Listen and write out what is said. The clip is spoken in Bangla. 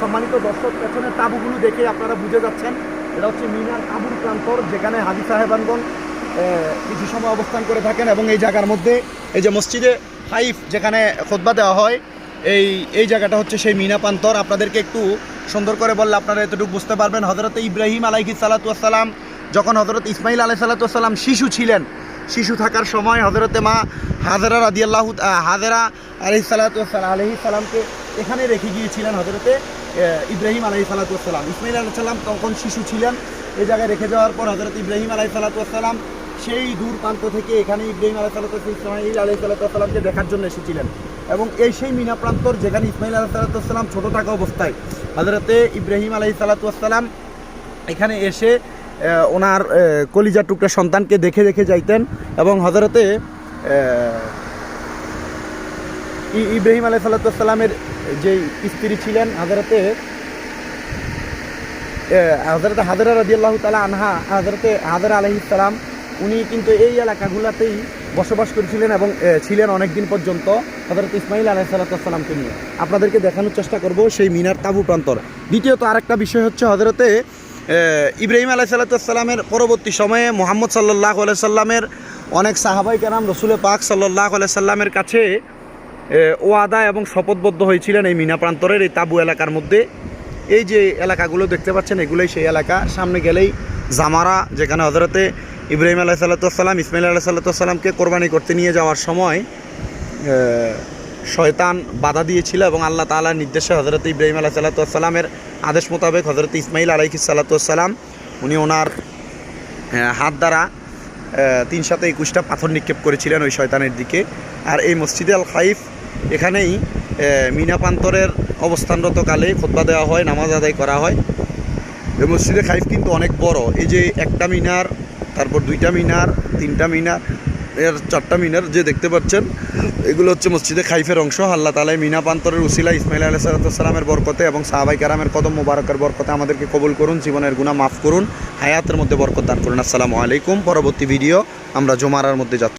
সম্মানিত দর্শক পেছনে তাঁবুগুলো দেখে আপনারা বুঝে যাচ্ছেন। এটা হচ্ছে মিনার তাঁবুর প্রান্তর, যেখানে হাজি সাহেবানগণ কিছু সময় অবস্থান করে থাকেন এবং এই জায়গার মধ্যে এই যে মসজিদে হাইফ যেখানে খোদবা দেওয়া হয়, এই এই জায়গাটা হচ্ছে সেই মিনা প্রান্তর। আপনাদেরকে একটু সুন্দর করে বললে আপনারা এতটুকু বুঝতে পারবেন। হজরত ইব্রাহিম আলাইহি সালাতুয়াসাল্লাম যখন হজরত ইসমাইল আলাই সালাতুয়াসাল্লাম শিশু ছিলেন শিশু থাকার সময় হজরতে মা হাজরা রাদিয়াল্লাহ হাজরা আলহি সালাতাম আলহি সালামকে এখানে রেখে গিয়েছিলেন হজরতে ইব্রাহিম আলহি সালাতাম ইসমাইল আলাহ সাল্লাম তখন শিশু ছিলেন এই জায়গায় রেখে যাওয়ার পর হজরত ইব্রাহিম আলহি সালাতাম সেই দূর প্রান্ত থেকে এখানে ইব্রাহিম আলাহ সাল্লাহ ইসমাইল আলহি সাল্লাতামকে দেখার জন্য এসেছিলেন। এবং এই সেই মিনা প্রান্তর যেখানে ইসমাইল আলাহ সাল্লাতাম ছোটো থাকা অবস্থায় হজরতে ইব্রাহিম আলহি সাল্লাতাম এখানে এসে ওনার কলিজা টুকরা সন্তানকে দেখে দেখে যাইতেন এবং হজরতে ইব্রাহিম আলাই সাল্লাতামের যে স্ত্রী ছিলেন হজরতে হজরতে হাজরা রাদিয়াল্লাহু তালা আনহা হজরতে হাজরা আলহিসাম উনি কিন্তু এই এলাকাগুলোতেই বসবাস করেছিলেন এবং ছিলেন অনেক দিন পর্যন্ত হজরত ইসমাইল আলাহ সাল্লাতামকে নিয়ে। আপনাদেরকে দেখানোর চেষ্টা করব সেই মিনার তাবু প্রান্তর। দ্বিতীয়ত আরেকটা বিষয় হচ্ছে হজরতে ইব্রাহিম আলাহ সাল্লাতামের পরবর্তী সময়ে মোহাম্মদ সাল্লাহ সাল্লামের অনেক সাহাবাই কেরাম, রসুল পাক সাল্লাহ সাল্লামের কাছে ওয়াদা এবং শপথবদ্ধ হয়েছিলেন এই মিনা প্রান্তরের, এই তাবু এলাকার মধ্যে। এই যে এলাকাগুলো দেখতে পাচ্ছেন, এগুলোই সেই এলাকা সামনে গেলেই জামারা, যেখানে হজরতে ইব্রাহিম আলাহ সাল্লাতাম ইসমাইল আলাহ সাল্লাতামকে কোরবানি করতে নিয়ে যাওয়ার সময় শয়তান বাধা দিয়েছিল এবং আল্লাহ তাআলার নির্দেশে হজরত ইব্রাহিম আলাহ সাল্লাতামের আদেশ মোতাবেক হজরত ইসমাইল আলাইহি সাল্লাতাম উনি ওনার হাত দ্বারা তিন সাথে একুশটা পাথর নিক্ষেপ করেছিলেন ওই শয়তানের দিকে। আর এই মসজিদে আল খাইফ এখানেই মিনা প্রান্তরের অবস্থানরতকালে খোদবা দেওয়া হয়, নামাজ আদায় করা হয়। এই মসজিদে খাইফ কিন্তু অনেক বড়। এই যে একটা মিনার, তারপর দুইটা মিনার, তিনটা মিনার এর চারটা মিনার যে দেখতে পাচ্ছেন, এগুলো হচ্ছে মসজিদে খাইফের অংশ, আল্লাহ তালাই মিনা পান্তরের উসিলা, ইসমাইল আলাহ সালাতামের বরকতে এবং সাহাবাই কারামের কদম মোবারকের বরকতে আমাদেরকে কবুল করুন, জীবনের গুণা মাফ করুন, হায়াতের মধ্যে বরকত দান করুন। আসসালামু আলাইকুম, পরবর্তী ভিডিও আমরা জমারার মধ্যে যাচ্ছি।